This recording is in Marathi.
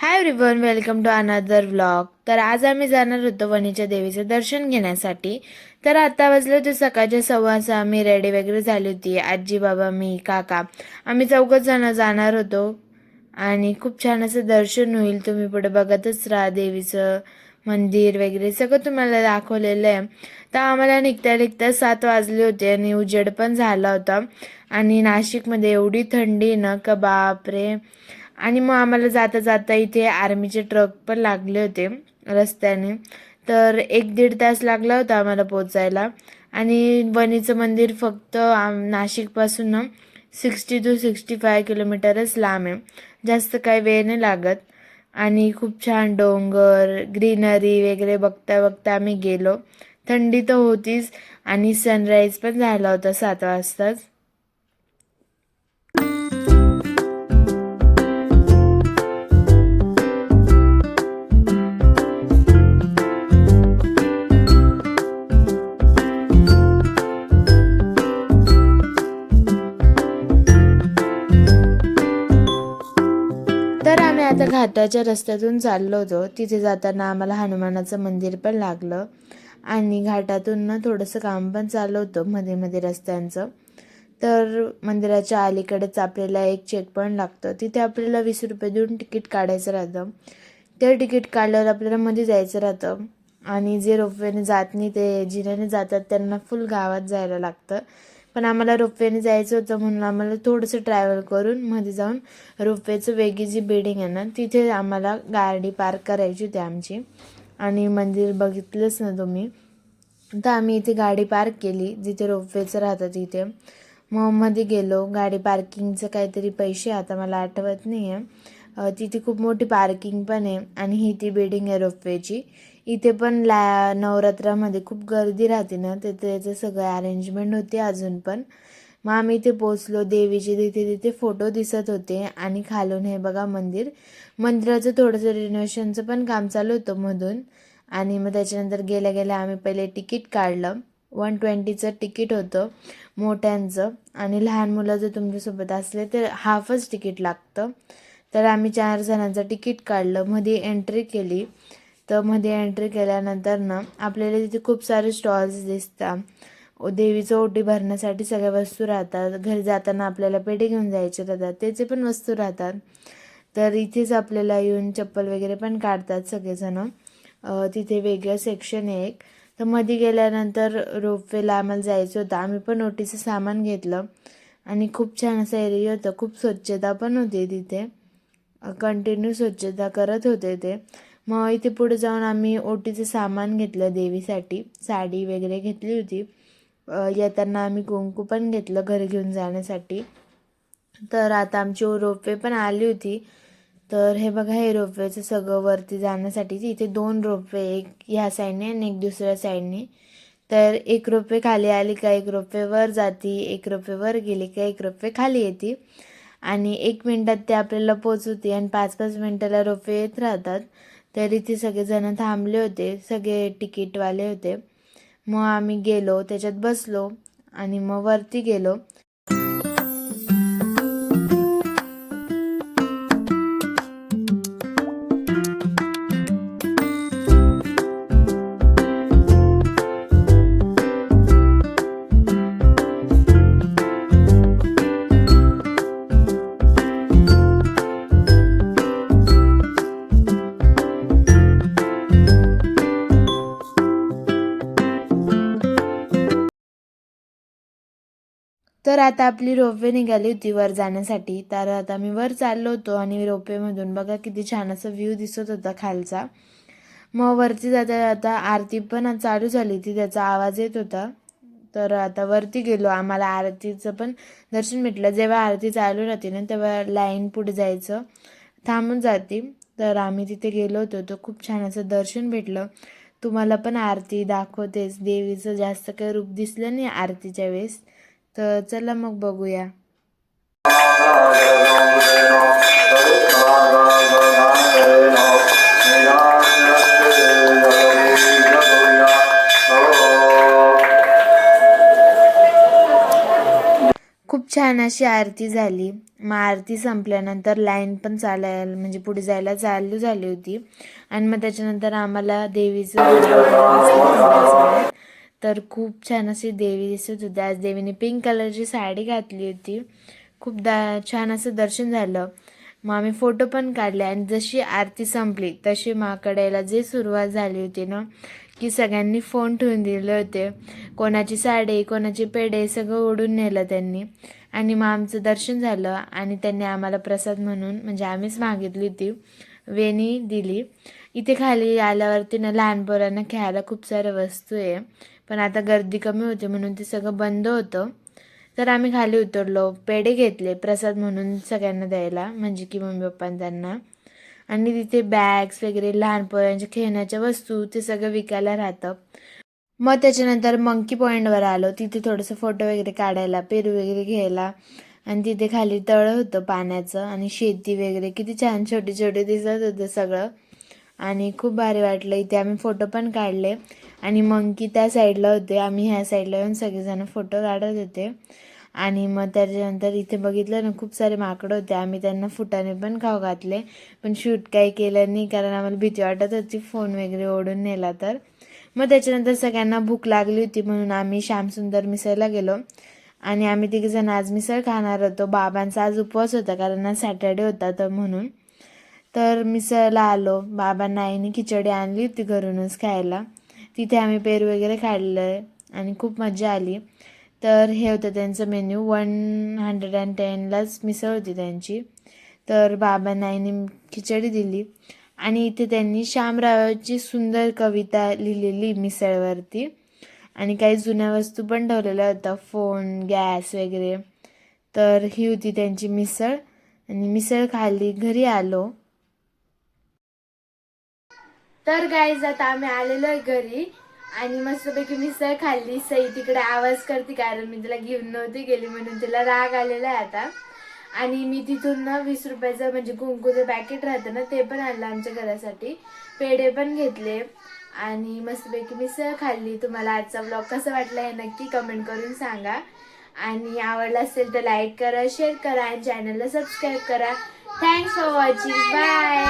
Hi everyone welcome to another vlog तर आज आम्ही जाणार होतो वणीच्या देवीचं दर्शन घेण्यासाठी. तर आता वाजले होते सकाळच्या सव्वा सहा. आम्ही रेडी वगैरे झाली होती. आजी बाबा मी काका. आम्ही चौघच जण जाणार होतो. आणि खूप छान असं दर्शन होईल. तुम्ही पुढे बघतच राहा देवीचं मंदिर वगैरे. सगळं तुम्हाला दाखवलेलं आहे. तर आम्हाला निघता निघता सात वाजले होते आणि उजेड पण झाला होता. आणि नाशिकमध्ये एवढी थंडी ना का बापरे. आणि मग आम्हाला जाता जाता इथे आर्मीचे ट्रक पण लागले होते रस्त्याने. तर एक दीड तास लागला होता आम्हाला पोचायला आणि वणीचं मंदिर फक्त आम नाशिकपासून ना सिक्स्टी टू सिक्स्टी फाय किलोमीटरच लांब आहे. जास्त काही वेळ नाही लागत. आणि खूप छान डोंगर ग्रीनरी वगैरे बघता बघता आम्ही गेलो. थंडी तर होतीच. आणि सनराईज पण झाला होता सात वाजताच. आता घाटाच्या रस्त्यातून चाललो होतो. तिथे जाताना आम्हाला हनुमानाचं मंदिर पण लागलं. आणि घाटातून ना थोडंसं काम पण चालू होतं मध्ये मध्ये रस्त्यांचं. तर मंदिराच्या अलीकडेच आपल्याला एक चेक पण लागतं. तिथे आपल्याला वीस रुपये देऊन तिकीट काढायचं राहतं. ते तिकीट काढल्यावर आपल्याला मध्ये जायचं राहतं. आणि जे रोपवेने जात नाही ते जिन्याने जातात त्यांना फुल गावात जायला लागतं. पण आम्हाला रोपवेने जायचं होतं म्हणून आम्हाला थोडंसं ट्रॅव्हल करून मध्ये जाऊन रोपवेचं वेगळी जी बिल्डिंग आहे ना तिथे आम्हाला गाडी पार्क करायची होती आमची. आणि मंदिर बघितलंच ना तुम्ही. तर आम्ही इथे गाडी पार्क केली जिथे रोपवेचं राहतं तिथे. मग मध्ये गेलो गाडी पार्किंगचं काहीतरी पैसे आता मला आठवत नाही आहे तिथे खूप मोठी पार्किंग पण आहे आणि ही ती बिल्डिंग आहे रोपवेची. इथे पण ला नवरात्रामध्ये खूप गर्दी राहते ना तर त्याचं सगळं अरेंजमेंट होते अजून पण. मग आम्ही इथे पोचलो देवीचे तिथे तिथे फोटो दिसत होते आणि खालून हे बघा मंदिर. मंदिराचं थोडंसं रिनोव्हेशनचं पण काम चालू होतं मधून. आणि मग त्याच्यानंतर गेल्या गेल्या आम्ही पहिले तिकीट काढलं. वन ट्वेंटीचं तिकीट होतं मोठ्यांचं. आणि लहान मुलं जर तुमच्यासोबत असले तर हाफच तिकीट लागतं. तर आम्ही चार जणांचं तिकीट काढलं मध्ये एंट्री केली. तर मध्ये एंट्री केल्यानंतर ना आपल्याला तिथे खूप सारे स्टॉल्स दिसतात. देवीचं ओटी भरण्यासाठी सगळ्या वस्तू राहतात. घरी जाताना आपल्याला पेढे घेऊन जायचे राहतात. त्याचे पण वस्तू राहतात. तर इथेच आपल्याला येऊन चप्पल वगैरे पण काढतात सगळेजणं. तिथे वेगळं सेक्शन आहे एक. तर मध्ये गेल्यानंतर रोपवेला आम्हाला जायचं होतं. आम्ही पण ओटीचं सामान घेतलं. आणि खूप छान असं एरिया होतं. खूप स्वच्छता पण होती तिथे. कंटिन्यू स्वच्छता करत होते ते. मग इथे पुढे जाऊन आम्ही ओटीचं सामान घेतलं देवीसाठी. साडी वगैरे घेतली होती. येताना आम्ही कुंकू पण घेतलं घरी घेऊन जाण्यासाठी. तर आता आमची रोपवे पण आली होती. तर हे बघा हे रोपवेचं सगळं वरती जाण्यासाठी इथे दोन रोपवे एक ह्या साईडने आणि एक दुसऱ्या साईडने. तर एक रोपवे खाली आली का एक रोपवे वर जाती एक रोपवे वर गेली का एक रोपवे खाली येते. आणि एक मिनटात ते आपल्याला पोचवते आणि पाच पाच मिनटाला रोपवे येत राहतात. तरी ते सगळेजण थांबले होते सगळे तिकीटवाले होते. मग आम्ही गेलो त्याच्यात बसलो आणि मग वरती गेलो. तर आता आपली रोपवे निघाली होती वर जाण्यासाठी. तर आता मी वर चाललो होतो आणि रोपवेमधून बघा किती छान असा व्ह्यू दिसत होता खालचा. मग वरती जाता जाता आरती पण चालू झाली होती त्याचा आवाज येत होता. तर आता वरती गेलो आम्हाला आरतीचं पण दर्शन भेटलं. जेव्हा आरती चालू राहते ना तेव्हा लाईन पुढे जायचं थांबून जाते. तर आम्ही तिथे गेलो होतो तर खूप छान असं दर्शन भेटलं. तुम्हाला पण आरती दाखवतेच. देवीचं जास्त काही रूप दिसलं नाही आरतीच्या वेळेस. तर चला मग बघूया. खूप छान अशी आरती झाली. मग आरती संपल्यानंतर लाईन पण चालायला म्हणजे पुढे जायला चालू झाली होती. आणि मग त्याच्यानंतर आम्हाला देवीचं तर खूप छान अशी देवी दिसत होती. आज देवीने पिंक कलरची साडी घातली होती. खूप दा छान असं दर्शन झालं. मग आम्ही फोटो पण काढले आणि जशी आरती संपली तशी माकडायला जे सुरुवात झाली होती ना की सगळ्यांनी फोन ठेवून दिले होते. कोणाची साडी कोणाची पेढे सगळं ओढून नेलं त्यांनी. आणि मग आमचं दर्शन झालं आणि त्यांनी आम्हाला प्रसाद म्हणून म्हणजे आम्हीच मागितली होती. वेणी दिली. इथे खाली आल्यावरती ना लहान पोरांना खेळायला खूप साऱ्या वस्तू आहे. पण आता गर्दी कमी होती म्हणून ते सगळं बंद होतं. तर आम्ही खाली उतरलो. पेढे घेतले प्रसाद म्हणून सगळ्यांना द्यायला म्हणजे की मम्मी पप्पांना त्यांना. आणि तिथे बॅग्स वगैरे लहान पोरांच्या खेळण्याच्या वस्तू ते सगळं विकायला राहतं. मग त्याच्यानंतर मंकी पॉईंटवर आलो. तिथे थोडंसं फोटो वगैरे काढायला पेरू वगैरे घ्यायला. आणि तिथे खाली तळं होतं पाण्याचं आणि शेती वगैरे. किती छान छोटे छोटे दिसत होतं सगळं. आणि खूप भारी वाटलं. इथे आम्ही फोटो पण काढले. आणि मंकी त्या साईडला होते. आम्ही ह्या साईडला येऊन सगळेजण फोटो काढत होते. आणि मग त्याच्यानंतर इथे बघितलं ना खूप सारे माकडं होते. आम्ही त्यांना फुटाने पण खाऊ घातले. पण शूट काही केलं नाही कारण आम्हाला भीती वाटत होती फोन वगैरे ओढून नेला तर. मग त्याच्यानंतर सगळ्यांना भूक लागली होती म्हणून आम्ही श्यामसुंदर मिसळला गेलो. आणि आम्ही तिघीजण आज मिसळ खाणार होतो. बाबांचा आज उपवास होता कारण आज सॅटर्डे होता तर म्हणून. तर मिसळला आलो. बाबांना आईने खिचडी आणली होती घरूनच खायला. तिथे आम्ही पेरू वगैरे खाल्लं आणि खूप मजा आली. तर हे होतं त्यांचं मेन्यू वन हंड्रेड अँड टेनलाच मिसळ होती त्यांची. तर बाबांना आईने खिचडी दिली. आणि इथे त्यांनी श्यामरावाची सुंदर कविता लिहिलेली मिसळवरती. आणि काही जुन्या वस्तू पण ठेवलेल्या होत्या. फोन गॅस वगैरे. तर ही होती त्यांची मिसळ. आणि मिसळ खाल्ली. घरी आलो. तर गाईज आता आम्ही आलेलो आहे घरी. आणि मस्तपैकी मिसळ खाल्ली. सई तिकडे आवाज करते कारण मी तिला घेऊन नव्हती गेली म्हणून तिला राग आलेला आहे आता. आणि मी तिथून ना वीस रुपयाचं म्हणजे कुंकूचं पॅकेट राहतं ना ते पण आणलं आमच्या घरासाठी. पेढे पण घेतले. आणि मस्तपैकी मिसळ खाल्ली. तुम्हाला आजचा ब्लॉग कसा वाटला हे नक्की कमेंट करून सांगा. आणि आवडला असेल तर लाईक करा शेअर करा आणि चॅनलला सबस्क्राईब करा. Thanks for watching bye